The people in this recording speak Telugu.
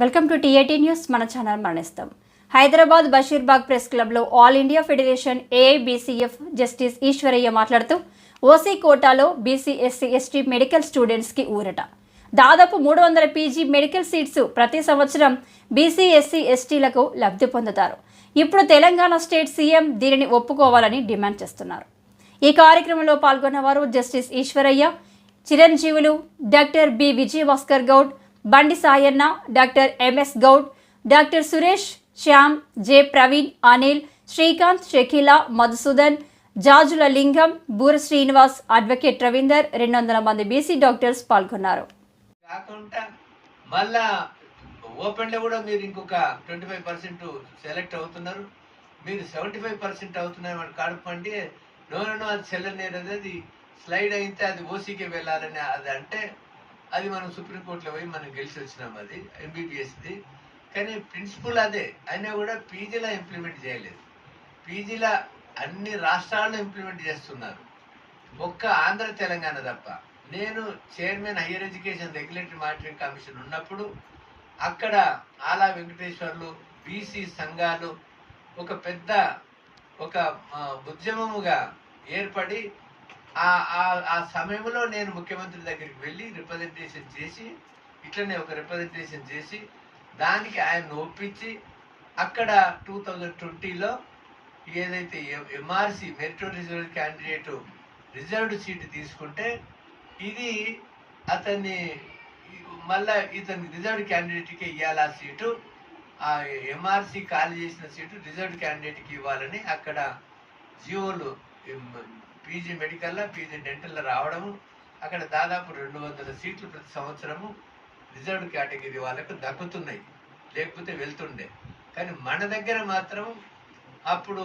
Welcome to TAT news. మన ఛానల్ మరణిస్తాం. హైదరాబాద్ బషీర్బాగ్ ప్రెస్ క్లబ్లో all India federation AIBCF justice Eswaraiah మాట్లాడుతూ ఓసీ కోటాలో బీసీ ఎస్సీ ఎస్టీ మెడికల్ స్టూడెంట్స్కి ఊరట. దాదాపు మూడు వందల పీజీ మెడికల్ సీట్స్ ప్రతి సంవత్సరం బీసీ ఎస్సీ ఎస్టీలకు లబ్ధి పొందుతారు. ఇప్పుడు తెలంగాణ స్టేట్ సీఎం దీనిని ఒప్పుకోవాలని డిమాండ్ చేస్తున్నారు. ఈ కార్యక్రమంలో పాల్గొన్న వారు justice Eswaraiah Chiranjeevulu doctor B Vijayabhaskar Goud Bandi Sayanna doctor MS Goud doctor Suresh Shyam J Praveen Anil Srikanth Shakeela Madhusudan Jajula Lingam Bura Srinivas advocate Ravinder రెండు వందల మంది బీసీ డాక్టర్స్ పాల్గొన్నారు. కాకుండా మళ్ళా ఓపెన్లో కూడా మీరు ఇంకొక ట్వంటీ ఫైవ్ పర్సెంట్ సెలెక్ట్ అవుతున్నారు. మీరు సెవెంటీ ఫైవ్ పర్సెంట్ అవుతున్నారు అని కడుపు నో నో అది చెల్లనేది అది స్లైడ్ అయితే అది ఓసీకి వెళ్ళాలని అది అంటే అది మనం సుప్రీంకోర్టులో పోయి మనం గెలిచి వచ్చినాం అది ఎంబీబీఎస్ది కానీ ప్రిన్సిపల్ అదే అయినా కూడా పీజీలో ఇంప్లిమెంట్ చేయలేదు. పీజీలో అన్ని రాష్ట్రాల్లో ఇంప్లిమెంట్ చేస్తున్నారు. ఒక్క ఆంధ్ర తెలంగాణ తప్ప. నేను chairman higher education regulatory monitoring commission ఉన్నప్పుడు అక్కడ ఆలా వెంకటేశ్వర్లు బీసీ సంఘాలు ఒక పెద్ద ఒక ఉద్యమముగా ఏర్పడి ఆ ఆ- సమయంలో నేను ముఖ్యమంత్రి దగ్గరికి వెళ్ళి రిప్రజెంటేషన్ చేసి ఇట్లనే ఒక రిప్రజెంటేషన్ చేసి దానికి ఆయన ఒప్పించి అక్కడ టూ థౌజండ్ ట్వంటీలో ఏదైతే ఎంఆర్సి మెరిటో రిజర్వ్ క్యాండిడేట్ రిజర్వ్డ్ సీట్ తీసుకుంటే ఇది అతన్ని మళ్ళా ఇతని రిజర్వ్డ్ క్యాండిడేట్కి ఇవ్వాలి ఆ సీటు ఆ ఎంఆర్సి ఖాళీ చేసిన సీటు రిజర్వ్డ్ క్యాండిడేట్కి ఇవ్వాలని అక్కడ జియోలు పీజీ మెడికల్లో పీజీ డెంటల్లో రావడము అక్కడ దాదాపు రెండు వందల సీట్లు ప్రతి సంవత్సరము రిజర్వ్ కేటగిరీ వాళ్ళకు దక్కుతున్నాయి. లేకపోతే వెళ్తుండే. కానీ మన దగ్గర మాత్రం అప్పుడు